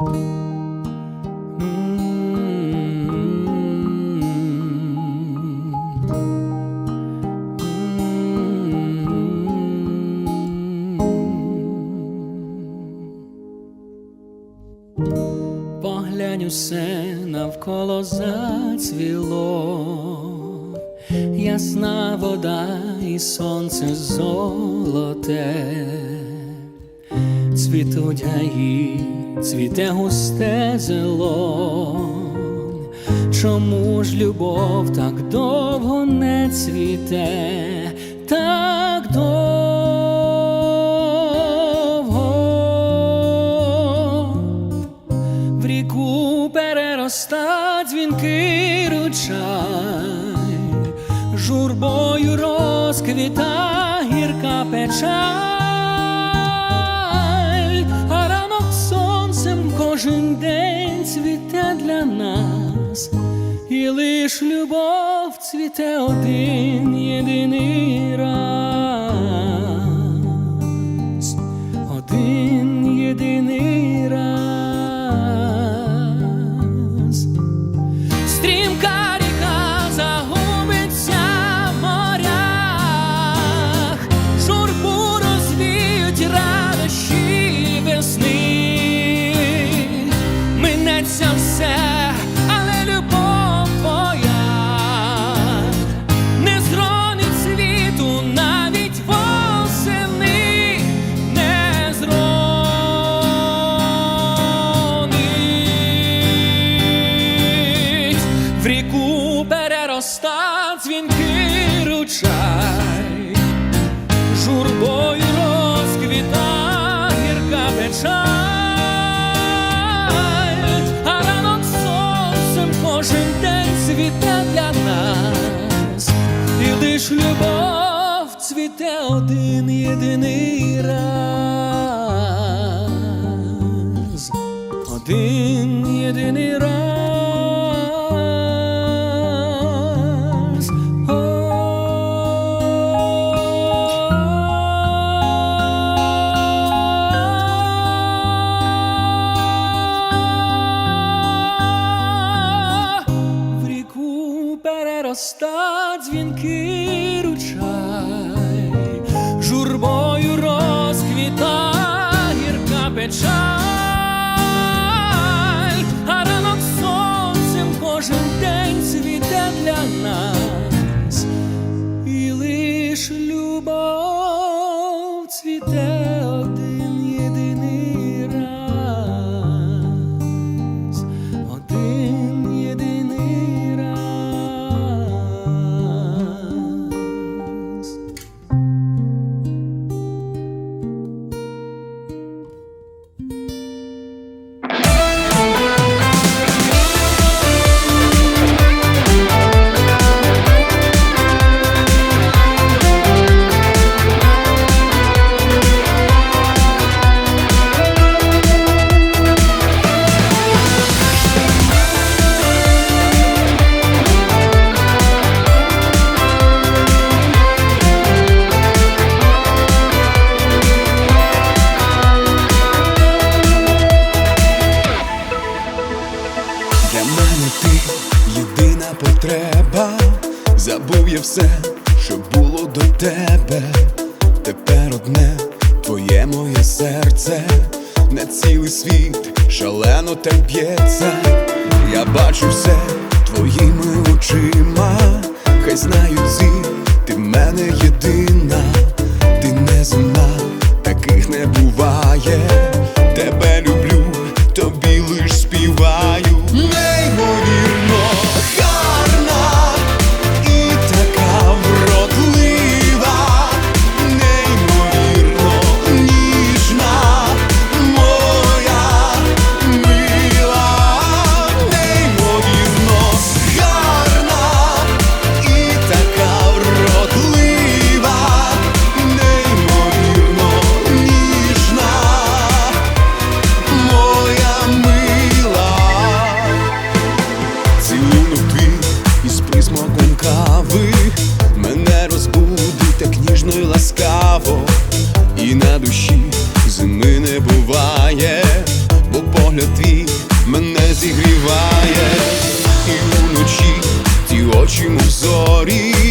Поглянь усе навколо зацвіло, ясна вода і сонце золоте, цвітуть гаї, цвіте густе зелон. Чому ж любов так довго не цвіте, так довго? в ріку перероста дзвінкий ручай, журбою розквіта гірка печаль, кожен день цвіте для нас, і лиш любов цвіте один єдиний раз перероста дзвінкий ручай, журбою розквіта гірка печаль, а ранок сонцем кожен день цвіте для нас, і лиш любов цвіте один єдиний раз, перероста дзвінки ручай, журбою ти єдина потреба. Забув я все, що було до тебе. Тепер одне твоє моє серце, не цілий світ, шалено там б'ється. Я бачу все твоїми очима, хай знають всі, ти в мене єдина, Floripa